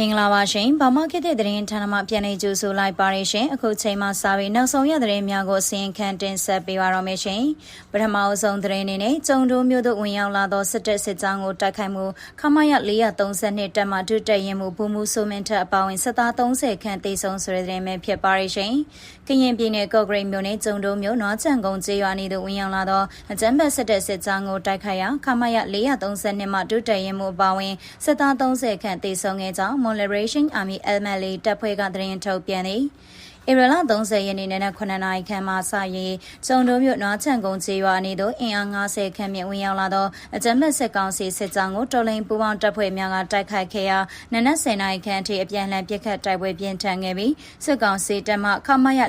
မင်္ဂလာပါရှင်။ဗမာခေတ်တဲ့သတင်းဌာနမှပြန်လည်ကြိုဆိုလိုက်ပါရရှင်။အခုချိန်မှစပြီးနောက်ဆုံးရသတင်းများကိုအစီရင်ခံတင်ဆက်ပေးပါရမရှင်။ပထမအဆုံးသတင်းအနေနဲ့ကျုံတိုးမြို့သို့ဝင်ရောက်လာသောစစ်တပ်စစ်ကြောင်းကိုတိုက်ခိုက်မှုခမရ432တပ်မှဒုတက်ရင်မှုဘူမှုဆိုမင်ထက်အပါဝင်စစ်သား30ခန့်တေဆုံးဆိုတဲ့သတင်းပဲဖြစ်ပါရရှင်။ကရင်ပြည်နယ်ကော့ဂရိတ်မြို့နယ်ကျုံတိုးမြို့နွားချံကုန်းကျေးရွာနေသို့ဝင်ရောက်လာသောအကြမ်းဖက်စစ်တပ်စစ်ကြောင်းကိုတိုက်ခိုက်ရာခမရ432မှဒုတက်ရင်မှုအပါဝင်စစ်သား30ခန့်တေဆုံးခဲ့ကြောင်း Mon Liberation Army MLA တပ်ဖွဲ့ကသတင်းထုတ်ပြန်သည် ဧပြီလ30ရက်နေ့နနက်9နာရီခန့်မှစ၍ကျုံတို့မြို့နွားချံကုန်းကျေးရွာနေသို့အင်အား90ခန့်မြင့်ဝင်ရောက်လာသောအကြမ်းဖက်စစ်ကောင်စီစစ်ကြောင်းကိုတော်လိုင်းပူးပေါင်းတပ်ဖွဲ့များကတိုက်ခိုက်ခဲ့ရာနနက်10နာရီခန့်အထိအပြန်အလှန်ပစ်ခတ်တိုက်ပွဲပြင်းထန်ခဲ့ပြီးစစ်ကောင်စီတပ်မှခမရ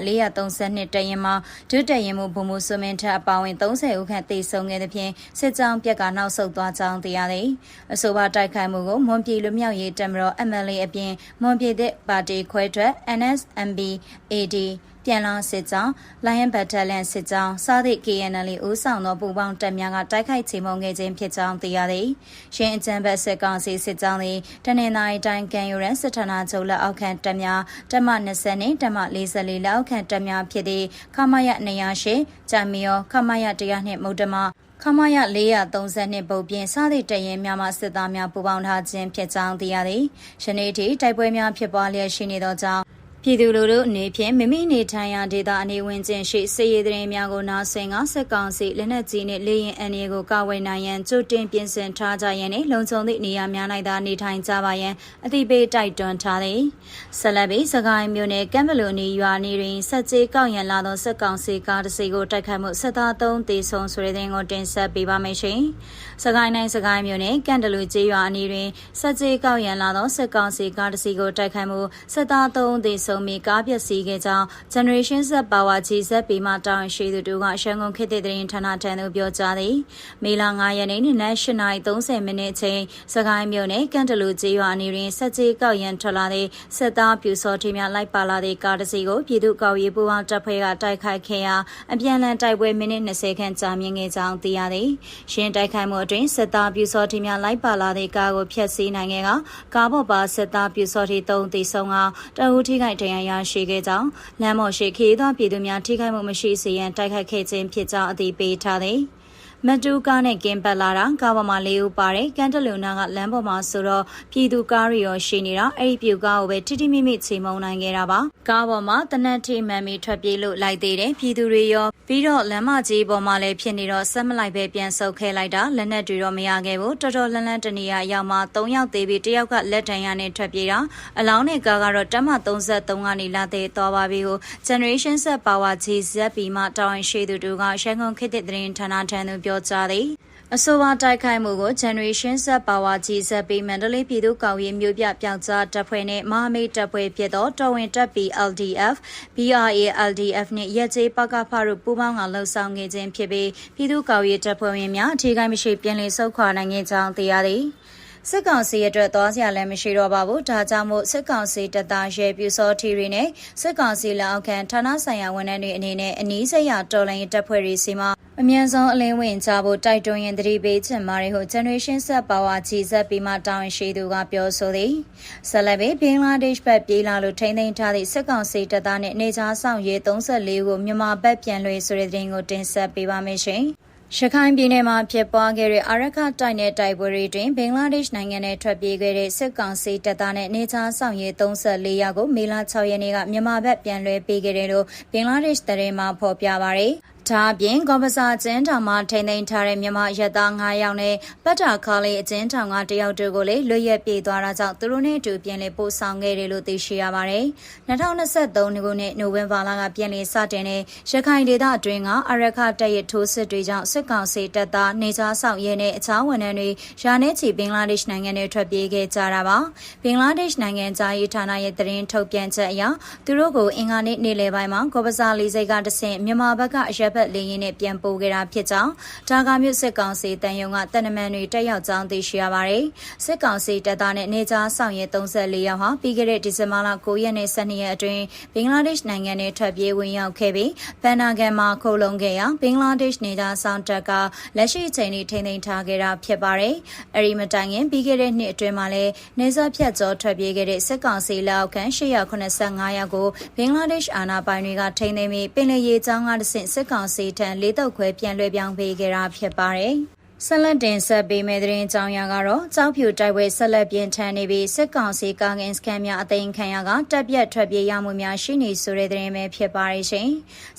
432တရင်မှဒုတရင်မှုဗိုလ်မှူးစွမင်းထအပါဝင်30ဦးခန့်တေဆုံးခဲ့သဖြင့်စစ်ကြောင်းပြက်ကနောက်ဆုတ်သွားကြောင်းသိရသည်အဆိုပါတိုက်ခိုက်မှုကိုမွန်ပြည်လူမျိုးရေးတပ်မတော် MLA အပြင်မွန်ပြည်သက်ပါတီခွဲထွက် NSMB AD ပြန်လောင်းစစ်ကြောင်း Lion Battalion စစ်ကြောင်းစသည့် KNL ဦးဆောင်သောပူးပေါင်းတပ်များကတိုက်ခိုက်ချေမှုန်းခဲ့ခြင်းဖြစ်ကြောင်းသိရသည်။ရှင်းအကြံဘက်စစ်ကောင်စီစစ်ကြောင်းသည်တနင်္လာရီတိုင်းကန်ယူရန်စစ်ဌာနချုပ်လက်အောက်ခံတပ်များတပ်မ20နှင့်တပ်မ44လက်အောက်ခံတပ်များဖြစ်သည့်ခမရ208ဂျာမီယောခမရ100နှင့်မုဒ္ဓမခမရ432ပုတ်ပြင်စသည့်တရင်များမှစစ်သားများပူးပေါင်းထားခြင်းဖြစ်ကြောင်းသိရသည်။ယနေ့ထိတိုက်ပွဲများဖြစ်ပွားလျက်ရှိနေသောကြောင့် ပြည်သူလူထုအနေဖြင့်မိမိနေထိုင်ရာဒေသအနေဝင်ကျင်ရှိစစ်ရေးသတင်းများကိုနားဆင်ကစစ်ကောင်စီလက်နက်ကြီးနှင့်လေရင်အန်ရီကိုကာဝယ်နိုင်ရန်ကြိုတင်ပြင်ဆင်ထားကြရန်နှင့်လုံခြုံသည့်နေရာများ၌သာနေထိုင်ကြပါရန်အသိပေးတိုက်တွန်းထားသည်ဆက်လက်ပြီးစကိုင်းမြို့နယ်ကမ်ဘလူနီရွာနေတွင်စက်ကြေးကောက်ရန်လာသောစစ်ကောင်စီကားတစ်စီးကိုတိုက်ခိုက်မှုစစ်သား3တေဆုံးဆိုတဲ့တဲ့ကိုတင်ဆက်ပေးပါမယ်ရှင်စကိုင်းတိုင်းစကိုင်းမြို့နယ်ကန်တလူကျေးရွာအနီးတွင်စက်ကြေးကောက်ရန်လာသောစစ်ကောင်စီကားတစ်စီးကိုတိုက်ခိုက်မှုစစ်သား3တေဆုံးဆုံးမီကားပျက်စီးခဲ့ကြောင်း Generation Z Power GZP မှတာဝန်ရှိသူတို့ကရှမ်းကုန်ခေတ်သစ်သတင်းဌာနထံသို့ပြောကြားသည်မေလ9ရက်နေ့နနက်8:30မိနစ်အချိန်စကိုင်းမြို့နယ်ကန့်တလူကျေးရွာအနီးတွင်စက်ကြီးကောက်ရန်ထွက်လာသည့်စစ်သားပြူစောထီများလိုက်ပါလာသည့်ကားတစ်စီးကိုပြည်သူ့ကောက်ရေးပူးပေါင်းတပ်ဖွဲ့ကတိုက်ခိုက်ခဲ့ရာအပြန်အလှန်တိုက်ပွဲမိနစ်20ခန့်ကြာမြင့်ခဲ့ကြောင်းသိရသည်ရှင်းတိုက်ခိုက်မှုအတွင်းစစ်သားပြူစောထီများလိုက်ပါလာသည့်ကားကိုဖျက်ဆီးနိုင်ခဲ့ကကားပေါ်ပါစစ်သားပြူစောထီ3တီဆုံးကတအူးထိခိုက်ဒဏ်ရာရရှိခဲ့ကြောင်းလမ်းမော်ရှိခရီးသွားပြည်သူများထိခိုက်မှုမရှိစေရန်တိုက်ခိုက်ခဲ့ခြင်းဖြစ်ကြောင်းအသိပေးထားသည် မတူကားနဲ့ကင်းပတ်လာတာကားပေါ်မှာလေးဦးပါတယ်ကန်တလူနာကလမ်းပေါ်မှာဆိုတော့ပြည်သူကားရီရောရှိနေတာအဲ့ဒီပြူကားကိုပဲထိထိမိမိချိန်မုံနိုင်ခဲ့တာပါကားပေါ်မှာတနက်ထိမှန်ပြီးထွက်ပြေးလို့လိုက်သေးတယ်ပြည်သူတွေရောပြီးတော့လမ်းမကြီးပေါ်မှာလည်းဖြစ်နေတော့ဆက်မလိုက်ပဲပြန်ဆုတ်ခဲလိုက်တာလက်နက်တွေတော့မရခဲ့ဘူးတော်တော်လန်းလန်းတနေရရောက်မှ3ယောက်သေးပြီးတယောက်ကလက်ထံရနဲ့ထွက်ပြေးတာအလောင်းနဲ့ကားကတော့တက်မ33ကနေလာသေးသွားပါပြီကို Generation Set Power GZP မှတာဝန်ရှိသူတို့ကရှမ်းကုန်ခေတ်သစ်သတင်းဌာနထံသို့ပြောကြားသည်အဆိုပါတိုက်ခိုက်မှုကို Generation Z Power GZP မန္တလေးပြည်သူ့ကောင်ရေးမျိုးပြပြောက်ကြားတပ်ဖွဲ့နဲ့မဟာမိတ်တပ်ဖွဲ့ဖြစ်သောတော်ဝင်တပ် PLDF, BRA LDF နှင့်ရက်ကျေးပကဖတို့ပူးပေါင်းကလှုပ်ဆောင်ခဲ့ခြင်းဖြစ်ပြီးပြည်သူ့ကောင်ရေးတပ်ဖွဲ့ဝင်များအထူးကိမရှိပြန်လည်ဆုတ်ခွာနိုင်ခဲ့ကြောင်းသိရသည်စစ်ကောင်စီအတွက်သွားစရာလည်းမရှိတော့ပါဘူးဒါကြောင့်မို့စစ်ကောင်စီတပ်သားရဲပြူစောထီတွေနဲ့စစ်ကောင်စီလက်အောက်ခံဌာနဆိုင်ရာဝန်ထမ်းတွေအနေနဲ့အနည်းစရတော်လိုင်းတပ်ဖွဲ့တွေစီမှာ အမြန်ဆုံးအလင်းဝင်ကြဖို့တိုက်တွန်းရင်တတိပေးချင်ပါတယ်ဟု Generation Set Power GZP မှတာဝန်ရှိသူကပြောဆိုသည်ဆက်လက်ပြီးဘင်္ဂလားဒေ့ရှ်ဘက်ပြေးလာလို့ထိန်းသိမ်းထားသည့်စစ်ကောင်စီတပ်သားနဲ့နေကြားဆောင်ရဲ34ကိုမြန်မာဘက်ပြန်လွှဲဆိုတဲ့သတင်းကိုတင်ဆက်ပေးပါမယ်ရှင်ရခိုင်ပြည်နယ်မှာဖြစ်ပွားခဲ့တဲ့အာရခတိုက်နယ်တိုက်ပွဲတွေတွင်ဘင်္ဂလားဒေ့ရှ်နိုင်ငံနဲ့ထွက်ပြေးခဲ့တဲ့စစ်ကောင်စီတပ်သားနဲ့နေချားဆောင်ရဲ34ယောက်ကိုမေလ6ရက်နေ့ကမြန်မာဘက်ပြန်လွှဲပေးခဲ့တယ်လို့ဘင်္ဂလားဒေ့ရှ်သတင်းမှဖော်ပြပါရယ် ဒါအပြင်ကော်ပစာကျင်းထောင်မှာထိန်းသိမ်းထားတဲ့မြန်မာရက်သား9ယောက်နဲ့ပတ်တာခါလေးအကျဉ်းထောင်ကတယောက်တို့ကိုလည်းလွတ်ရက်ပြေးသွားတာကြောင့်သူတို့နဲ့အတူပြန်လည်ပို့ဆောင်ခဲ့တယ်လို့သိရှိရပါတယ်။2023ခုနှစ်နိုဝင်ဘာလကပြန်လည်စတင်တဲ့ရခိုင်ဒေသအတွင်းကအရခတပ်ရထိုးစစ်တွေကြောင့်စစ်ကောင်စီတပ်သားနေကြားဆောင်ရဲနဲ့အခြားဝန်ထမ်းတွေရာနဲ့ချီဘင်္ဂလားဒေ့ရှ်နိုင်ငံတွေထွက်ပြေးခဲ့ကြတာပါ။ဘင်္ဂလားဒေ့ရှ်နိုင်ငံသားရေးဌာနရဲ့သတင်းထုတ်ပြန်ချက်အရသူတို့ကိုအင်္ဂါနေ့နေ့လယ်ပိုင်းမှာကော်ပစာလီစိတ်ကတဆင့်မြန်မာဘက်ကအရက်ဘက်လေရင်နဲ့ပြန်ပို့ခဲ့တာဖြစ်ကြောင်းဒါကာမြို့စစ်ကောင်စီတန်ယုံကတနမန်တွေတက်ရောက်ကြောင်းသိရှိရပါတယ်။စစ်ကောင်စီတပ်သားနဲ့နေကြားဆောင်ရဲ34ယောက်ဟာပြီးခဲ့တဲ့ဒီဇင်ဘာလ9ရက်နဲ့12ရက်အတွင်းဘင်္ဂလားဒေ့ရှ်နိုင်ငံနဲ့ထွက်ပြေးဝင်ရောက်ခဲ့ပြီးဘန်နာဂန်မှာခိုလုံခဲ့ရာဘင်္ဂလားဒေ့ရှ်နေသားဆောင်တပ်ကလက်ရှိအချိန်ထိထိန်းသိမ်းထားခဲ့တာဖြစ်ပါတယ်။အဲဒီမတိုင်ခင်ပြီးခဲ့တဲ့နှစ်အတွင်းမှာလည်းနေဆက်ဖြတ်ကျော်ထွက်ပြေးခဲ့တဲ့စစ်ကောင်စီလက်အောက်ခံ885ယောက်ကိုဘင်္ဂလားဒေ့ရှ်အာဏာပိုင်တွေကထိန်းသိမ်းပြီးပင်လယ်ရေကြောင်းကတဆင့်စစ်ကောင်စီထံလေးတုပ်ခွဲပြန်လွှဲပြောင်းပေးခဲ့တာဖြစ်ပါတယ်။ ဆက်လက်တင်ဆက်ပေးမယ့်သတင်းကြောင်းရာကတော့ကြောက်ဖြူတိုက်ပွဲဆက်လက်ပြင်းထန်နေပြီးစစ်ကောင်စီကာကင်စကန်များအသိမ်းခံရကတပ်ပြတ်ထွက်ပြေးရမှုများရှိနေဆိုတဲ့သတင်းပဲဖြစ်ပါရဲ့ရှင်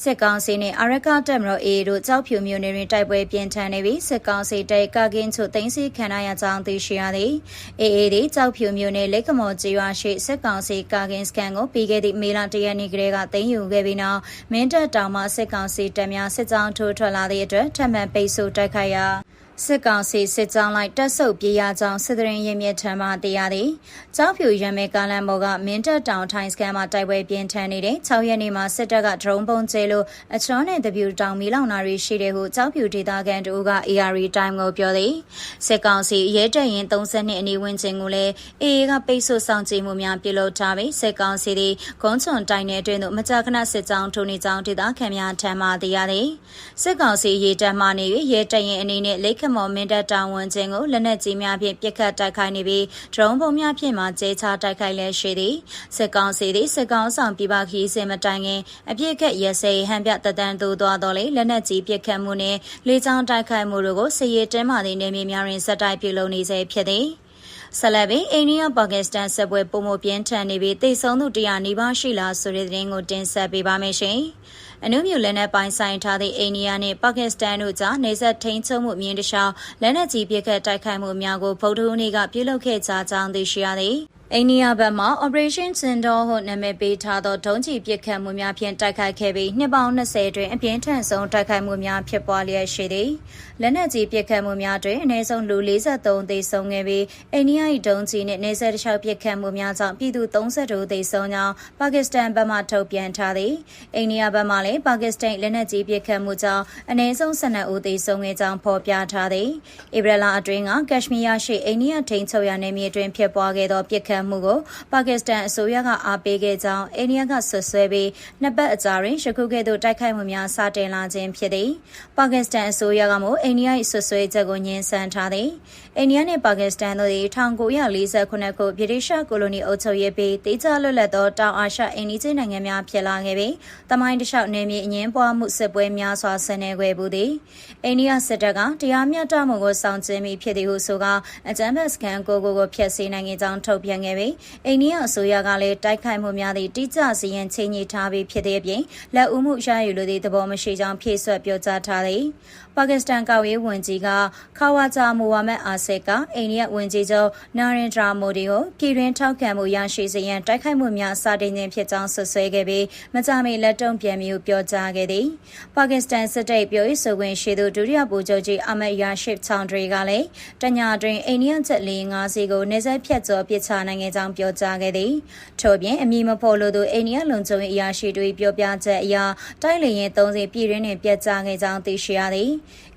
စစ်ကောင်စီနဲ့အရကတပ်မတော်အေတို့ကြောက်ဖြူမျိုးနယ်တွင်တိုက်ပွဲပြင်းထန်နေပြီးစစ်ကောင်စီတပ်ကာကင်ချိုသိမ်းဆီးခံရကြောင်းသိရှိရသည်အေအေဒီကြောက်ဖြူမျိုးနယ်လက်ကမော်ကျေးရွာရှိစစ်ကောင်စီကာကင်စကန်ကိုပြီးခဲ့သည့်မေလ၁ရက်နေ့ကတည်းကသိမ်းယူခဲ့ပြီးနောက်မင်းတပ်တောင်မှစစ်ကောင်စီတပ်များစစ်ကြောင်းထိုးထွက်လာသည့်အတွက်ထပ်မံပိတ်ဆို့တိုက်ခိုက်ရာ စစ်ကောင်စီစစ်ကြောင်းလိုက်တက်ဆုပ်ပြေးရကြောင်းစစ်တရင်ရင်းမြစ်ထံမှသိရသည်။ကြောက်ဖြူရမဲကားလန်ဘော်ကမင်းတပ်တောင်ထိုင်းစကန်မှာတိုက်ပွဲပြင်းထန်နေတဲ့6ရက်နေ့မှာစစ်တပ်ကဒရုန်းပုံကျဲလို့အချောနဲ့တပြူတောင်မီလောင်နာရီရှိတဲ့ဟုကြောက်ဖြူဒေသခံတို့က AR Time ကိုပြောသည်။စစ်ကောင်စီရဲတပ်ရင်32အနီးဝန်းကျင်ကိုလည်း AA ကပိတ်ဆို့ဆောင်ကြည့်မှုများပြုလုပ်ထားပြီးစစ်ကောင်စီသည်ဂုံးချွန်တိုင်နယ်အတွင်းသို့မကြာခဏစစ်ကြောင်းထိုးနေကြောင်းဒေသခံများထံမှသိရသည်။စစ်ကောင်စီရဲတပ်မှနေ၍ရဲတပ်ရင်အနေနဲ့လက်ခမော်မင်းတပ်တာဝန်ချင်းကိုလက်နက်ကြီးများဖြင့်ပစ်ခတ်တိုက်ခိုက်နေပြီးဒရုန်းပုံများဖြင့်မှကျဲချတိုက်ခိုက်လဲရှိသည်စစ်ကောင်စီသည်စစ်ကောင်ဆောင်ပြပခီးစင်မတိုင်ခင်အပြစ်ခတ်ရစဲဟန်ပြတတန်သို့သွားတော်လေလက်နက်ကြီးပစ်ခတ်မှုနှင့်လေကြောင်းတိုက်ခိုက်မှုတို့ကိုစစ်ရေးတင်းမာသည့်နေမြေများတွင်ဆက်တိုက်ပြုလုပ်နေစေဖြစ်သည်ဆက်လက်ပြီးအိန္ဒိယပါကစ္စတန်ဆက်ပွဲပုံမပြင်းထန်နေပြီးတိတ်ဆုံးသူ100နီးပါးရှိလာဆိုတဲ့သတင်းကိုတင်ဆက်ပေးပါမယ်ရှင်။ အနုမြူလက်နက်ပိုင်းဆိုင်ထားသည့်အိန္ဒိယနှင့်ပါကစ္စတန်တို့ကြားနေဆက်ထိန်ချုပ်မှုမြင်းတခြားလက်နက်ကြီးပစ်ခတ်တိုက်ခိုက်မှုများကိုဗုဒ္ဓဟူးနေ့ကပြုလုပ်ခဲ့ကြကြောင်းသိရှိရသည် အိန္ဒိယဘက်မှ Operation Sindor ဟုနာမည်ပေးထားသောဒုံးကျည်ပစ်ခတ်မှုများဖြင့်တိုက်ခိုက်ခဲ့ပြီးနှစ်ပေါင်း20တွင်အပြင်းထန်ဆုံးတိုက်ခိုက်မှုများဖြစ်ပွားလျက်ရှိသည်လက်နက်ကြီးပစ်ခတ်မှုများတွင်အနည်းဆုံးလူ43သေဆုံးခဲ့ပြီးအိန္ဒိယ၏ဒုံးကျည်နှင့်နေဆက်တစ်လျှောက်ပစ်ခတ်မှုများကြောင့်ပြည်သူ32သေဆုံးကြောင်းပါကစ္စတန်ဘက်မှထုတ်ပြန်ထားသည်အိန္ဒိယဘက်မှလည်းပါကစ္စတန်လက်နက်ကြီးပစ်ခတ်မှုကြောင့်အနည်းဆုံး12ဦးသေဆုံးခဲ့ကြောင်းဖော်ပြထားသည်ဧပြီလအတွင်းကကက်ရှမီးယားရှိအိန္ဒိယထိန်းချုပ်ရာနယ်မြေတွင်ဖြစ်ပွားခဲ့သောပစ်ခတ်မှုကိုပါကစ္စတန်အစိုးရကအားပေးခဲ့ကြောင်းအိန္ဒိယကဆွဆွဲပြီးနှစ်ပတ်အကြာတွင်ယခုကဲ့သို့တိုက်ခိုက်မှုများစတင်လာခြင်းဖြစ်သည်ပါကစ္စတန်အစိုးရကမှအိန္ဒိယ၏ဆွဆွဲချက်ကိုညှင်းဆန်ထားသည်အိန္ဒိယနှင့်ပါကစ္စတန်တို့သည်1948ခုဗြိတိရှကိုလိုနီအုပ်ချုပ်ရေးပြီးတေးကြလွတ်လပ်သောတောင်အာရှအိန္ဒိယနိုင်ငံများဖြစ်လာခဲ့ပြီးတမိုင်းတစ်လျှောက်နေမြေအငင်းပွားမှုစစ်ပွဲများစွာဆင်နွှဲခဲ့ပူသည်အိန္ဒိယစစ်တပ်ကတရားမျှတမှုကိုစောင့်ကြည့်မိဖြစ်သည်ဟုဆိုကာအကြမ်းဖက်စကန်ကိုကိုကိုဖျက်ဆီးနိုင်ကြောင်းထုတ်ပြန်ခဲ့ပြီးအိန္ဒိယအစိုးရကလည်းတိုက်ခိုက်မှုများသည့်တိကျစီရင်ချင်းညှိထားပြီးဖြစ်တဲ့အပြင်လက်ဦးမှုရယူလိုသည့်သဘောမရှိကြောင်းဖြည့်ဆွတ်ပြောကြားထားသည်ပါကစ္စတန်ကောက်ရေးဝန်ကြီးကခါဝါဂျာမူဝါမက်အာဆက်ကအိန္ဒိယဝန်ကြီးချုပ်နာရင်ဒရာမိုဒီကိုပြည်တွင်းထောက်ခံမှုရရှိစေရန်တိုက်ခိုက်မှုများစတင်ခြင်းဖြစ်ကြောင်းဆွဆွဲခဲ့ပြီးမကြမီလက်တုံ့ပြန်မှုပြောကြားခဲ့သည်ပါကစ္စတန်စစ်တပ်ပြောရေးဆိုခွင့်ရှိသူဒုတိယဗိုလ်ချုပ်ကြီးအမတ်ယာရှစ်ချောင်ဒရီကလည်းတညာတွင်အိန္ဒိယချက်လေး၅စီကိုနေဆက်ဖြတ်ကျော်ပစ်ချနိုင်ခဲ့ကြောင်းပြောကြားခဲ့သည်ထို့ပြင်အမည်မဖော်လို့သူအိန္ဒိယလုံခြုံရေးအရာရှိတွေပြောပြချက်အရတိုက်လေရင်၃စီပြည်တွင်းတွင်ပြတ်ကျခဲ့ကြောင်းသိရှိရသည်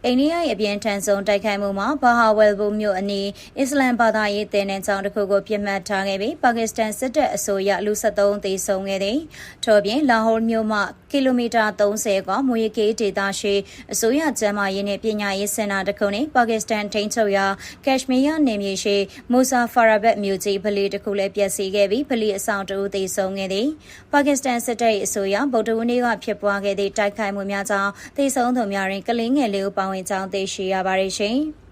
အိန္ဒိယရဲ့အပြင်းထန်ဆုံးတိုက်ခိုက်မှုမှာဘာဟာဝယ်ဘူမြို့အနီးအစ္စလမ်ဘာသာရေးတင်တဲ့ကြောင်းတစ်ခုကိုပြစ်မှတ်ထားခဲ့ပြီးပါကစ္စတန်စစ်တပ်အစိုးရလူ73သေဆုံးခဲ့သည်ထို့ပြင်လာဟိုမြို့မှကီလိုမီတာ30ကမွေကေးဒေသရှိအစိုးရကျန်းမာရေးနဲ့ပညာရေးစင်တာတစ်ခုနဲ့ပါကစ္စတန်ထိန်းချုပ်ရာကက်ရှမီးယားနယ်မြေရှိမူဆာဖာရာဘတ်မြို့ကြီးဗလီတစ်ခုလည်းပျက်စီးခဲ့ပြီးဗလီအဆောင်တအုပ်သေဆုံးခဲ့သည်ပါကစ္စတန်စစ်တပ်အစိုးရဗုဒ္ဓဦးနေ့ကဖြစ်ပွားခဲ့သည့်တိုက်ခိုက်မှုများကြောင့်သေဆုံးသူများတွင်ကလေးငယ်လေးဦးပါဝင်ကြောင်းသိရှိရပါတယ်ရှင်။